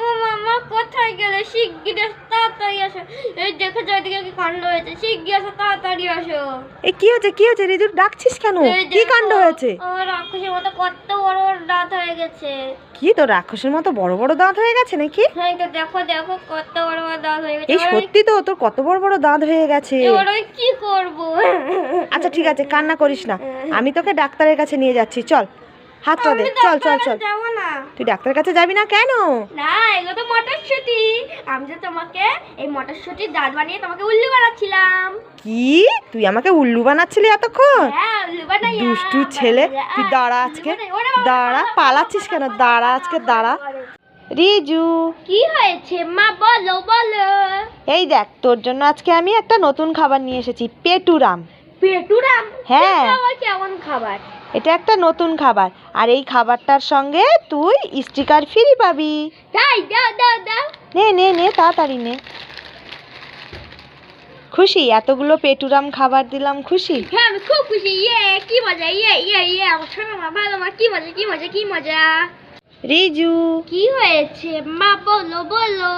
ও মামা কোথায় গেলে? শিগগির তাড়াতাড়ি আসো। এই দেখো চারিদিকে কি কাণ্ড হয়েছে। শিগগির আসো তাড়াতাড়ি আসো। এ কি হয়েছে? কি হয়েছে? ডাকছিস কেন? কি কাণ্ড হয়েছে? আমার রাক্ষসের মতো কত বড় বড় দাঁত হয়ে গেছে। কি তো রাক্ষসের মতো বড় বড় দাঁত হয়ে গেছে নাকি? হ্যাঁ তো দেখো দেখো কত বড় বড় দাঁত হয়ে গেছে। এই সত্যি তো তোর কত বড় বড় দাঁত হয়ে গেছে। এবার আমি কি করব? আচ্ছা ঠিক আছে কান্না করিস না। আমি তোকে ডাক্তারের কাছে নিয়ে যাচ্ছি চল। হাতটা দে। চল চল চল। তুই ডাক্তারের কাছে যাবি না কেন? না এগুলো তো মটরশুঁটি। আমি তোমাকে এই মটরশুঁটির দাঁত বানিয়ে তোমাকে উল্লু বানাচ্ছিলাম। কি? তুই আমাকে উল্লু বানাচ্ছিলি এতক্ষণ? হ্যাঁ দুষ্টু ছেলে তুই দাঁড়া আজকে। দাঁড়া পালাচ্ছিস কেন? দাঁড়া আজকে দাঁড়া। রিজু। কি হয়েছে মা বলো বলো। এই দেখ তোর জন্য আজকে আমি একটা নতুন খাবার নিয়ে এসেছি পেটুরাম। পেটুরাম? হ্যাঁ। কেমন খাবার? এটা একটা নতুন খাবার। আর এই খাবারটার সঙ্গে তুই স্টিকার ফ্রি পাবি। তাই দাও দাও দাও। নে নে নে তাড়াতাড়ি নে। খুশি? এতগুলো পেটুরাম খাবার দিলাম খুশি? হ্যাঁ আমি খুব খুশি। ইয়ে কি মজা ইয়ে ইয়ে ইয়ে আমার শোনো মা ভালো মা কি মজা কি মজা কি মজা। রিজু। কি হয়েছে? মা বলো বলো।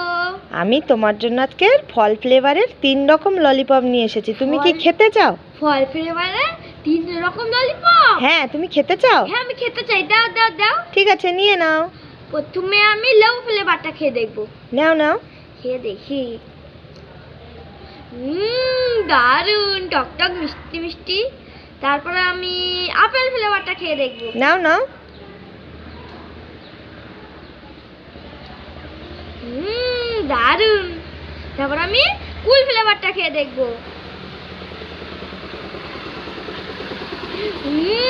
আমি তোমার জন্য আজকে ফল ফ্লেভারের তিন রকম ললিপপ নিয়ে এসেছি। তুমি কি খেতে চাও? ফল ফ্লেভারে তিন রকম ললিপপ? হ্যাঁ তুমি খেতে চাও? হ্যাঁ আমি খেতে চাই। দাও দাও দাও। ঠিক আছে নিয়ে নাও। প্রথমে আমি লেবু ফ্লেভারটা খেয়ে দেখব। নাও নাও। খেয়ে দেখি। হুম দারুণ টক টক মিষ্টি মিষ্টি। তারপরে আমি আপেল ফ্লেভারটা খেয়ে দেখব। নাও নাও। হুম দারুণ। তারপর আমি কুল ফ্লেভারটা খেয়ে দেখব। হুম